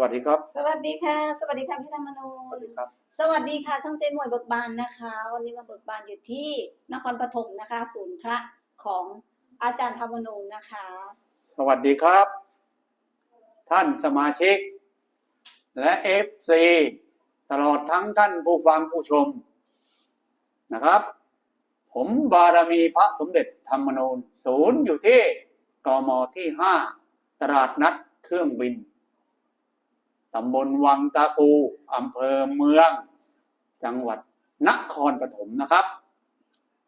วัสดีครับ สวัสดีค่ะ สวัสดีค่ะพี่ธรรมนูสวัสนดีครับ สวัสดีค่ะ ช่องเจ๊มวยเบิกบานนะคะ วันนี้มาเบิกบานอยู่ที่นครปฐมนะคะ ศูนย์พระของอาจารย์ธรรมนูนนะคะ สวัสดีครับ ท่านสมาชิก และเอฟซีตลอดทั้งท่านผู้ฟังผู้ชมนะครับ ผมบารมีพระสมเด็จธรรมนูญศูนย์อยู่ที่กมที่ห้าตลาดนัดเครื่องบินตำบลวังตากูอำเภอเมือง จังหวัดนครปฐมนะครับ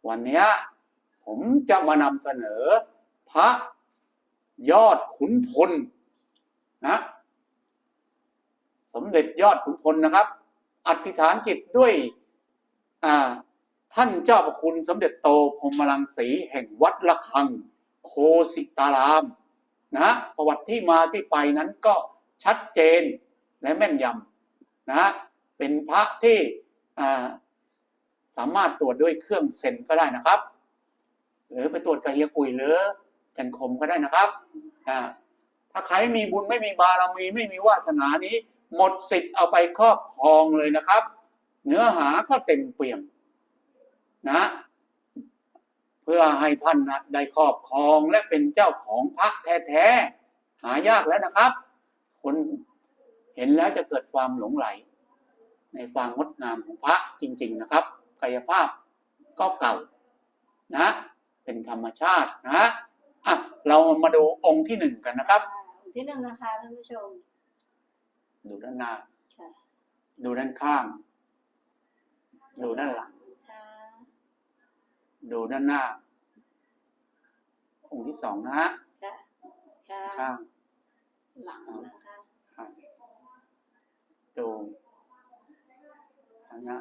วันนี้ผมจะมานำเสนอ พระยอดขุนพลนะสมเด็จยอดขุนพลนะครับ อธิษฐานจิตด้วยท่านเจ้าประคุณสมเด็จโตพรมลังสีแห่งวัดละคัง โคสิตาราม นะ ประวัติที่มาที่ไปนั้นก็ชัดเจน และแม่นยำนะเป็นพระที่สามารถตรวจด้วยเครื่องเซ็นก็ได้นะครับ หรือไปตรวจกับเฮียกุยหรือจันคมก็ได้นะครับถ้าใครไม่มีบุญไม่มีบารมีไม่มีวาสนานี้ หมดสิทธิ์เอาไปครอบครองเลยนะครับ เนื้อหาก็เต็มเปี่ยมนะ เพื่อให้ท่านนะได้ครอบครองและเป็นเจ้าของพระแท้ๆหายากแล้วนะครับ คน เห็นแล้วจะเกิดความหลงไหล ในความงดงามของพระจริง ๆนะครับ กายภาพก็เก่านะ เป็นธรรมชาตินะอะเรามาดูองค์ที่หนึ่งกันนะครับอ่าที่หนึ่งนะคะท่านผู้ชม ดูด้านหน้าค่ะดูด้านข้าง ดูด้านหลังค่ะดูด้านหน้า องค์ที่สองนะฮะค่ะค่ะข้างหลังนะคะ ข้างดูอันนะ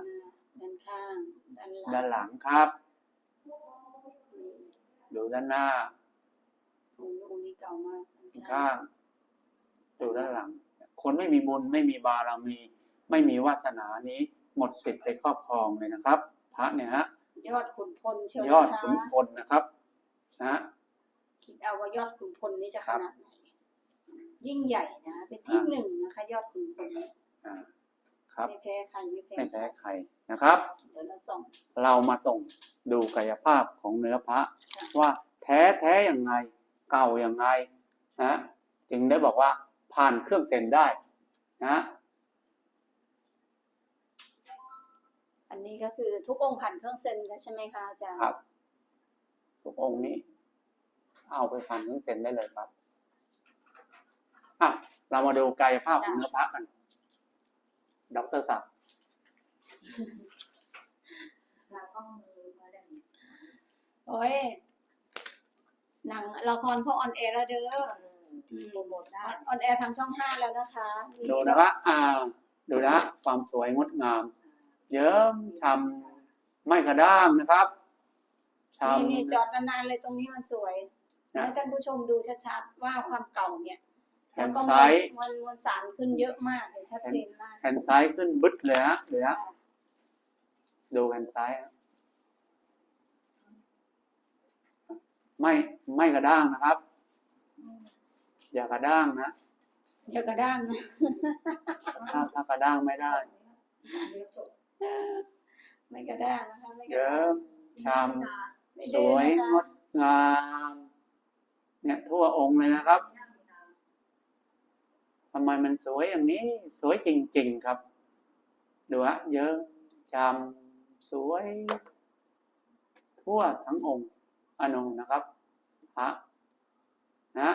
ด้านข้างด้านหลังด้านหลังครับอืมดูด้านหน้าองค์องค์นี้เก่ามากข้างดูด้านหลัง คนไม่มีบุญไม่มีบารมี ไม่มีวาสนานี้หมดสิทธิ์ไปครอบครองเลยนะครับ พระเนี่ยฮะยอดขุนพลเชียวยอดนะคะขุนพลนะครับนะคิดเอาว่ายอดขุนพลนี้จะคขรับนาดไหนยิ่งใหญ่นะเป็นที่อ่าหนึ่งนะคะ ยอดขุนพล อ่าครับ ไม่แพ้ใครไม่แพ้ไม่แพ้ใครนะครับ เดี๋ยวเราส่งเรามาส่งดูกายภาพของเนื้อพระค่ะว่าแท้แท้อย่างไง เก่าอย่างไงนะจึงได้บอกว่าผ่านเครื่องเซ็นได้นะอันนี้ก็คือทุกองค์ผ่านเครื่องเซ็นแล้วใช่ไหมคะอาจารย์ครับทุกองค์นี้ เอาไปผ่านเครื่องเซ็นได้เลยครับอะเรามาดูกายภาพของเนื้อพระกัน ดรศักดิ์โอ้ยหนังละครเขาออนแอร์แล้วเด้อโปรโมทได้ออนแอร์ทางช่องห้าแล้วนะคะมีดูนะครับอ่าดูนะความสวยงดงาม เยิ้มช้ำไม่กระด้างนะครับช้นี่นี่จอดนานๆเลยตรงนี้มันสวยำนะให้ท่านผู้ชมดูชัดๆว่าความเก่าเนี่ย แขแล้วนก็มวซ้าลยมวลมวลสารขึ้นเยอะมากเลยชัดเจนมากแขนซ้ายขึ้นบึดเลยฮะเดี๋ยวนะดูแขนซ้ายฮะไม่ไม่กระด้างนะครับ อย่ากระด้างนะอย่ากระด้างนะ ถ้าถ้ากระด้างไม่ได้ ไม่กระด้างนะคะไม่กระเยิ้ด้างมช้ไม่ำสดื้อวยนะงคะดงาม เนี่ยทั่วองค์เลยนะครับ ทำไมมันสวยอย่างนี้ สวยจริง ๆ ครับ ดูฮะเยิ้มช้ำสวย ทั่วทั้งองค์อนุนะครับพระนะ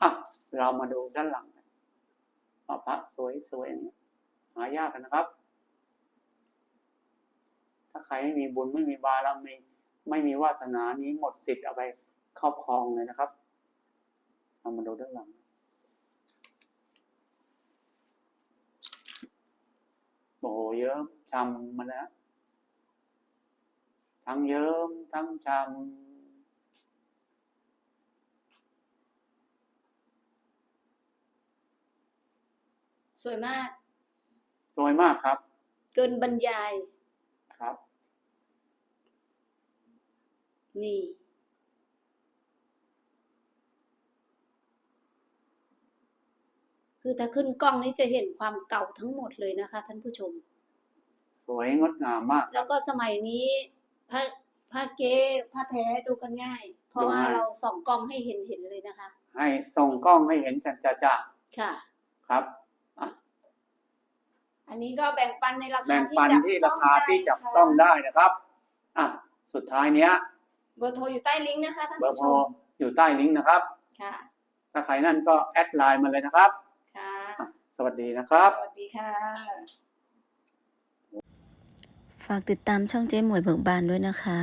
อะเรามาดูด้านหลังพระสวยสวยอย่างนี้หายากกันนะครับ ถ้าใครไม่มีบุญไม่มีบารมีไม่มีวาสนานี้หมดสิทธิ์เอาไปครอบครองเลยนะครับ เรามาดูด้านหลัง อ้โหเยิ้มช้ำมาแล้วทั้งเยิ้มทั้งช้สวยมากำสวยมากครับ เกินบรรยายครับ นี่ คคือถ้าขึ้นกล้องนี้จะเห็นความเก่าทั้งหมดเลยนะคะ ท่านผู้ชม สวยงดงามมากคแล้รับวก็สมัยนี้ผ้าผ้าเก๊ผ้าแท้ดูกันง่าย เพราะดูว่าง่ายเราส่องกล้องให้เห็นเห็นเลยนะคะ ให้ส่งกล้องให้เห็นกันจะค่ะๆครับอะอันนี้ก็แบ่งปันในราคาแบ่งที่ปันจับที่ต้ราองคาได้ที่จับค่ะต้องได้นะครับอะสุดท้ายเนี้ย เบอร์โทรอยู่ใต้ลิงก์นะคะท่านเบอร์ผู้โทชรมอยู่ใต้ลิงก์นะครับ ค่ะ ถ้าใครนั่นก็แอดไลน์มาเลยนะครับค่ะอะ สวัสดีนะครับ สวัสดีค่ะ ฝากติดตามช่องเจ๊หมวยเบิกบานด้วยนะคะ